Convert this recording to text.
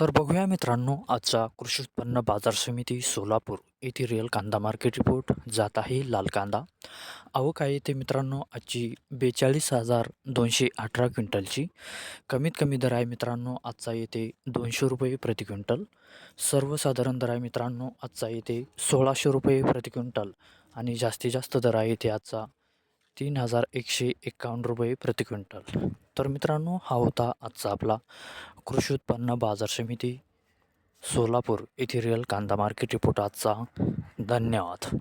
तर बघूया मित्रांनो आजचा कृषी उत्पन्न बाजार समिती सोलापूर येथे रिअल कांदा मार्केट रिपोर्ट. जात आहे लाल कांदा. आवक आहे ते मित्रांनो आजची बेचाळीस हजार दोनशे अठरा क्विंटलची. कमीत कमी दर आहे मित्रांनो आजचा येते दोनशे रुपये प्रति क्विंटल. सर्वसाधारण दर आहे मित्रांनो आजचा येते सोळाशे रुपये प्रति क्विंटल. आणि जास्तीत जास्त दर आहे येथे आजचा तीन हजार एकशे एकावन्न रुपये प्रति क्विंटल. तर मित्रांनो हा होता आजचा आपला कृषी उत्पन्न बाजार समिती सोलापूर येथे रिअल कांदा मार्केट रिपोर्ट आजचा. धन्यवाद.